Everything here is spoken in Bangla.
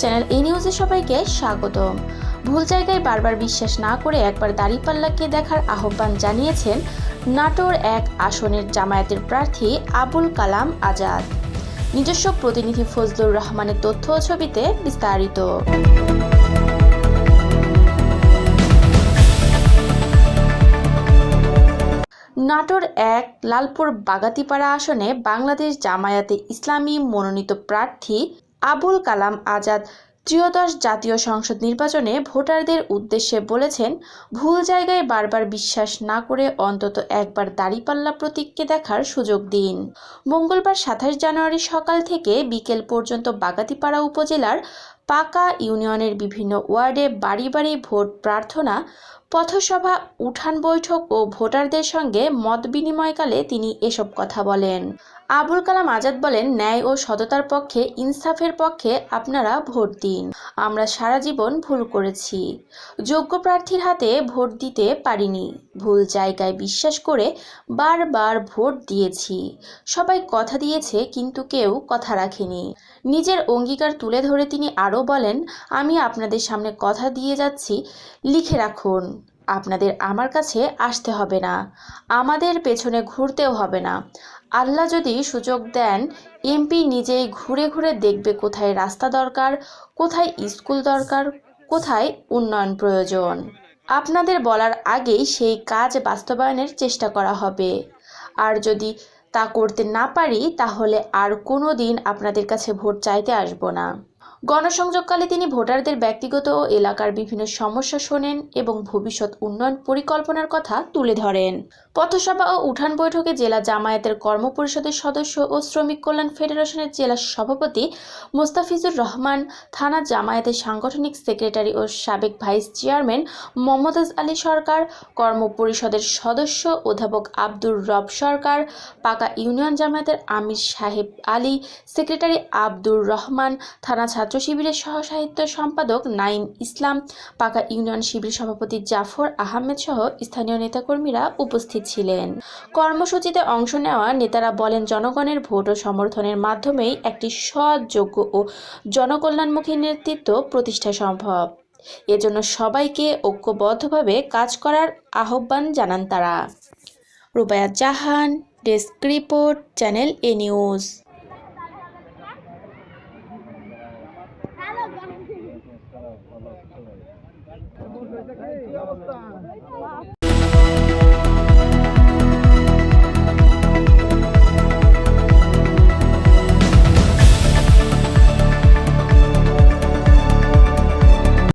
চ্যানেল এ নিউজে সবাইকে স্বাগতম। ভুল জায়গায় বারবার বিশ্বাস না করে একবার দাঁড়িপাল্লাকে দেখার আহ্বান জানিয়েছেন নাটোর এক আসনের জামায়াতের প্রার্থী আবুল কালাম আজাদ। নিজস্ব প্রতিনিধি ফজলুর রহমানের তথ্য ছবিতে বিস্তারিত। নাটোর এক লালপুর বাগাতিপাড়া আসনে বাংলাদেশ জামায়াতে ইসলামী মনোনীত প্রার্থী আবুল কালাম আজাদ ত্রিয়দশ জাতীয় সংসদ নির্বাচনে ভোটারদের উদ্দেশ্যে বলেছেন, ভুল জায়গায় বারবার বিশ্বাস না করে অন্তত একবার দাঁড়িপাল্লা প্রতীককে দেখার সুযোগ দিন। মঙ্গলবার সাতাশ জানুয়ারি সকাল থেকে বিকেল পর্যন্ত বাগাতিপাড়া উপজেলার পাকা ইউনিয়নের বিভিন্ন ওয়ার্ডে বাড়ি বাড়ি ভোট প্রার্থনা, পথসভা, উঠান বৈঠক ও ভোটারদের সঙ্গে মত বিনিময়কালে তিনি এসব কথা বলেন। আবুল কালাম আজাদ বলেন, ন্যায় ও সততার পক্ষে, ইনসাফের পক্ষে আপনারা ভোট দিন। আমরা সারা জীবন ভুল করেছি। যোগ্য প্রার্থীর হাতে ভোট দিতে পারিনি। ভুল জায়গায় বিশ্বাস করে বারবার ভোট দিয়েছি। সবাই কথা দিয়েছে, কিন্তু কেউ কথা রাখেনি। নিজের অঙ্গীকার তুলে ধরে তিনি আরও বলেন, আমি আপনাদের সামনে কথা দিয়ে যাচ্ছি, লিখে রাখুন। আপনাদের আমার কাছে আসতে হবে না। আমাদের পেছনে ঘুরতেও হবে না। আল্লাহ যদি সুযোগ দেন, এমপি নিজেই ঘুরে ঘুরে দেখবে কোথায় রাস্তা দরকার, কোথায় স্কুল দরকার, কোথায় উন্নয়ন প্রয়োজন। আপনাদের বলার আগেই সেই কাজ বাস্তবায়নের চেষ্টা করা হবে। আর যদি তা করতে না পারি, তাহলে আর কোনো দিন আপনাদের কাছে ভোট চাইতে আসব না। গণসংযোগকালে তিনি ভোটারদের ব্যক্তিগত ও এলাকার বিভিন্ন সমস্যা শোনেন এবং ভবিষ্যৎ উন্নয়ন পরিকল্পনার কথা তুলে ধরেন। পথসভা ও উঠান বৈঠকে জেলা জামায়াতের কর্মপরিষদের সদস্য ও শ্রমিক কল্যাণ ফেডারেশনের জেলা সভাপতি মোস্তাফিজুর রহমান, থানা জামায়াতের সাংগঠনিক সেক্রেটারি ও সাবেক ভাইস চেয়ারম্যান মমতাজ আলী সরকার, কর্মপরিষদের সদস্য অধ্যাপক আব্দুর রব সরকার, পাকা ইউনিয়ন জামায়াতের আমির সাহেব আলী, সেক্রেটারি আব্দুর রহমান, থানা ছাত্র শিবিরের সহ সাহিত্য সম্পাদক নাইম ইসলাম, পাকা ইউনিয়ন শিবির সভাপতি জাফর আহমেদ সহ স্থানীয় নেতাকর্মীরা উপস্থিত ছিলেন। কর্মসূচিতে অংশ নেওয়া নেতারা বলেন, জনগণের ভোট ও সমর্থনের মাধ্যমেই একটি সৎ যোগ্য ও জনকল্যাণমুখী নেতৃত্ব প্রতিষ্ঠা সম্ভব। এজন্য সবাইকে ঐক্যবদ্ধভাবে কাজ করার আহ্বান জানান তারা। Rubaya Jahan, desk report, channel A news. অবস্থা